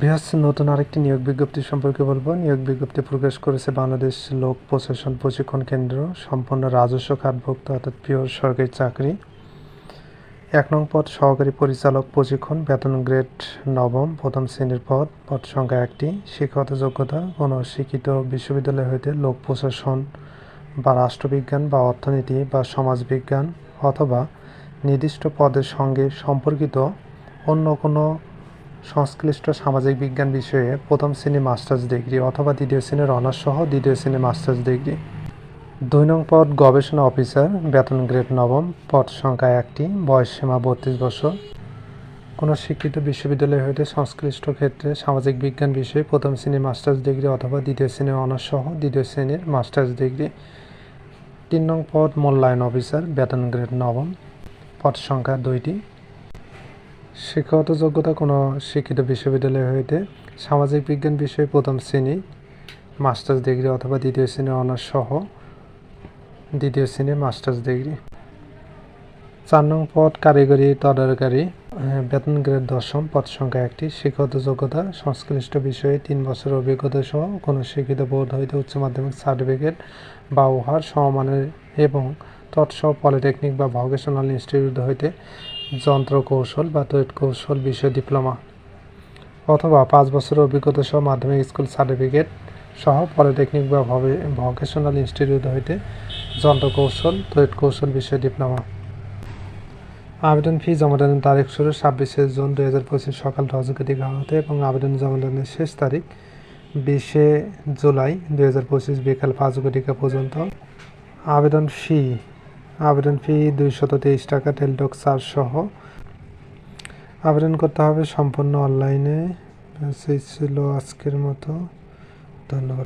বৃহস্প নতুন আরেকটি নিয়োগ বিজ্ঞপ্তি সম্পর্কে বলব। নিয়োগ বিজ্ঞপ্তি প্রকাশ করেছে বাংলাদেশ লোক প্রশাসন প্রশিক্ষণ কেন্দ্র সম্পূর্ণ রাজস্ব খাতভুক্ত অর্থাৎ পিওর সরকারি চাকরি। এক নং পদ, সহকারী পরিচালক প্রশিক্ষণ, বেতন গ্রেড নবম, প্রথম শ্রেণির পদ পদ সংখ্যা একটি। শিক্ষাগত যোগ্যতা, কোনো শিক্ষিত বিশ্ববিদ্যালয় হইতে লোক প্রশাসন বা রাষ্ট্রবিজ্ঞান বা অর্থনীতি বা সমাজবিজ্ঞান অথবা নির্দিষ্ট পদের সঙ্গে সম্পর্কিত অন্য কোনো সংশ্লিষ্ট সামাজিক বিজ্ঞান বিষয়ে প্রথম শ্রেণির মাস্টার্স ডিগ্রি অথবা দ্বিতীয় শ্রেণির অনার্স সহ দ্বিতীয় শ্রেণির মাস্টার্স ডিগ্রি। দুই নং পদ গবেষণা অফিসার, বেতন গ্রেড নবম, পদ সংখ্যা একটি, বয়স সীমা বত্রিশ বছর। কোনো শিক্ষিত বিশ্ববিদ্যালয় হইতে সংশ্লিষ্ট ক্ষেত্রে সামাজিক বিজ্ঞান বিষয়ে প্রথম শ্রেণির মাস্টার্স ডিগ্রি অথবা দ্বিতীয় শ্রেণির অনার্স সহ দ্বিতীয় শ্রেণির মাস্টার্স ডিগ্রি। তিন নং পদ মূল্যায়ন অফিসার, বেতন গ্রেড নবম, পদ সংখ্যা দুইটি। শিক্ষাগত যোগ্যতা কোনো শিক্ষিত বিশ্ববিদ্যালয় হইতে সামাজিক বিজ্ঞান বিষয়ে প্রথম শ্রেণি, মাস্টার্স ডিগ্রি অথবা দ্বিতীয় শ্রেণির অনার্স সহ দ্বিতীয় শ্রেণির মাস্টার্স ডিগ্রি। চার নং পদ কারিগরি তদারকারী বেতন গ্রেড দশম, পদ সংখ্যা একটি। শিক্ষাগত যোগ্যতা, সংশ্লিষ্ট বিষয়ে তিন বছর অভিজ্ঞতা সহ কোনো শিক্ষিত বোর্ড হইতে উচ্চ মাধ্যমিক সার্টিফিকেট বা উহার সমমানের এবং তৎসহ পলিটেকনিক বা ভোকেশনাল ইনস্টিটিউট হইতে যন্ত্র কৌশল বা তৈরি কৌশল বিষয় ডিপ্লোমা অথবা পাঁচ বছরের অভিজ্ঞতা সহ মাধ্যমিক স্কুল সার্টিফিকেট সহ পলিটেকনিক বা ভোকেশনাল ইনস্টিটিউট হইতে যন্ত্র কৌশল তৈরি কৌশল বিষয় ডিপ্লোমা। আবেদন ফি জমাদানের তারিখ শুরু ছাব্বিশে জুন দুই হাজার পঁচিশ সকাল ঘটি হতে এবং আবেদন জমাদানের শেষ তারিখ বিশে জুলাই দুই হাজার পঁচিশ বিকাল পাঁচ ঘটিকা পর্যন্ত। আবেদন ফি আবেদন ফি দুইশত তেইশ টাকা টেলটক চার্জ সহ। আবেদন করতে হবে সম্পূর্ণ অনলাইনে। ছিল আজকের মতো। ধন্যবাদ।